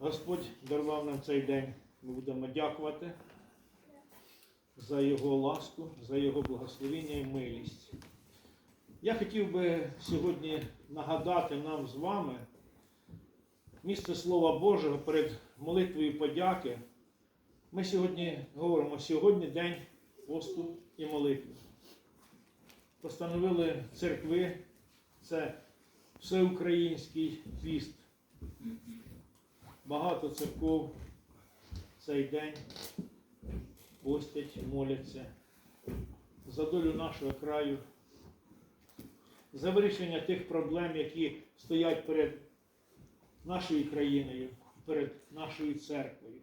Господь дарував нам цей день. Ми будемо дякувати за Його ласку, за Його благословення і милість. Я хотів би сьогодні нагадати нам з вами місце Слова Божого перед молитвою подяки. Ми сьогодні говоримо, сьогодні день посту і молитви. Постановили церкви, це всеукраїнський піст. Багато церков цей день постять, моляться за долю нашого краю, за вирішення тих проблем, які стоять перед нашою країною, перед нашою церквою.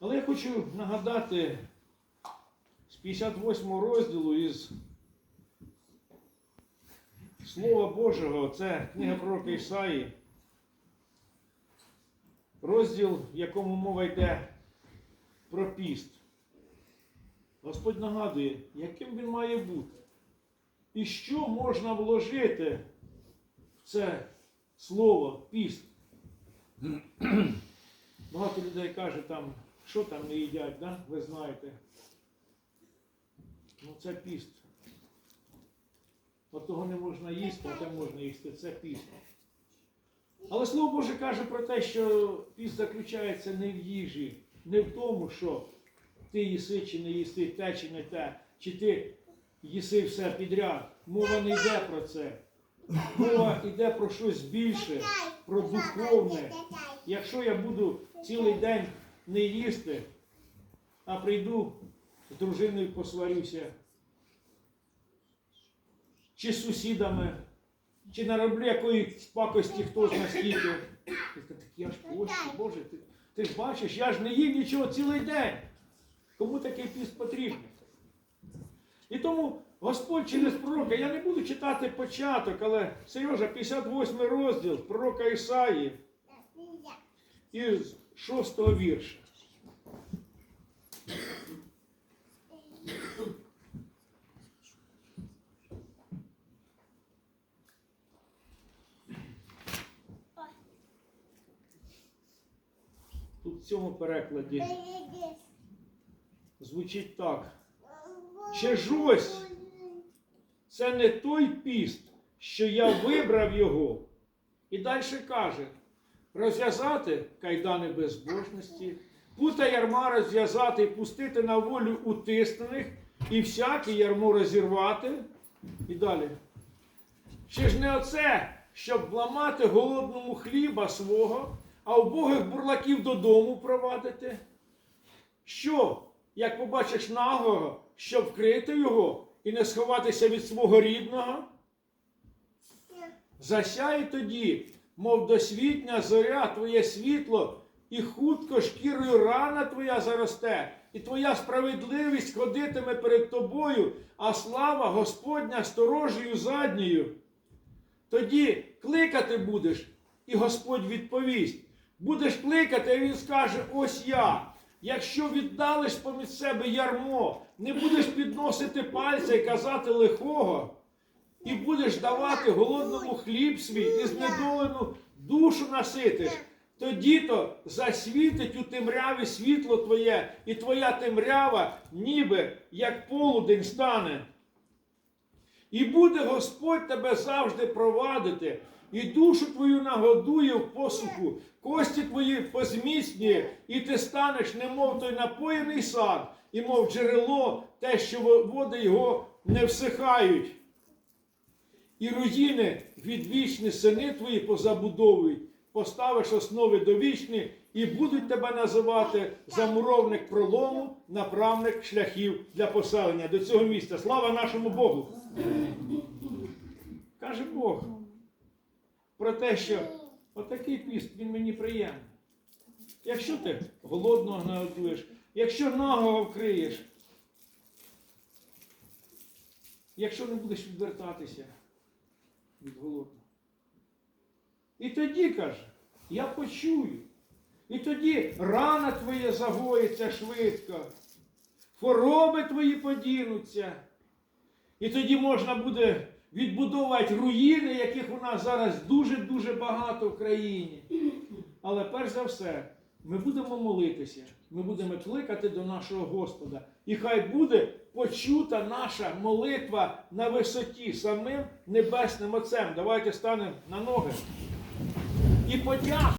Але я хочу нагадати з 58 розділу із Слова Божого, це книга пророка Ісаї, розділ, в якому мова йде про піст. Господь нагадує, яким він має бути. І що можна вложити в це слово піст. Багато людей каже там, що там не їдять, да? ви знаєте. Ну це піст. От того не можна їсти, а те можна їсти. Це піст. Але Слово Боже каже про те, що піст заключається не в їжі, не в тому, що ти їси чи не їси, те чи не те, чи ти їси все підряд. Мова не йде про це. Мова йде про щось більше, про духовне. Якщо я буду цілий день не їсти, а прийду з дружиною посварюся, чи з сусідами, чи нароблю якоїсь пакості хто зна скільки. Ти такий, я ж пощу, Боже, ти, ти ж бачиш, я ж не їв нічого цілий день. Кому такий піст потрібен? І тому Господь через пророка, я не буду читати початок, але Сережа, 58 розділ пророка Ісаї із 6 вірша. Тут в цьому перекладі звучить так. Чи ж ось це не той піст, що я вибрав його. І далі каже: розв'язати кайдани безбожності, пута ярма розв'язати і пустити на волю утиснених, і всяке ярмо розірвати. І далі. Чи ж не оце, щоб вламати голодному хліба свого, а убогих бурлаків додому провадити? Що, як побачиш наглого, щоб вкрити його і не сховатися від свого рідного? Засяє тоді, мов досвітня зоря, твоє світло, і хутко шкірою рана твоя заросте, і твоя справедливість ходитиме перед тобою, а слава Господня сторожею задньою. Тоді кликати будеш, і Господь відповість. Будеш кликати, а він скаже: ось я. Якщо віддалиш поміж себе ярмо, не будеш підносити пальця і казати лихого, і будеш давати голодному хліб свій і знедолену душу наситиш, тоді то засвітить у темряві світло твоє, і твоя темрява, ніби як полудень стане. І буде Господь тебе завжди провадити, і душу твою нагодує в посуху, кості твої позміцнює, і ти станеш, немов той напоєний сад, і мов джерело, те, що води його не всихають. І руїни відвічні сини твої позабудовують, поставиш основи довічні, і будуть тебе називати замуровник пролому, направник шляхів для поселення до цього міста. Слава нашому Богу! Каже Бог про те, що отакий піст, він мені приємний. Якщо ти голодного нагодуєш, якщо нагого вкриєш, якщо не будеш відвертатися від голодного. І тоді каже, я почую. І тоді рана твоя загоїться швидко, хвороби твої подінуться. І тоді можна буде відбудовувати руїни, яких у нас зараз дуже-дуже багато в країні. Але перш за все, ми будемо молитися, ми будемо кликати до нашого Господа. І хай буде почута наша молитва на висоті самим Небесним Отцем. Давайте станемо на ноги. І подякуємо.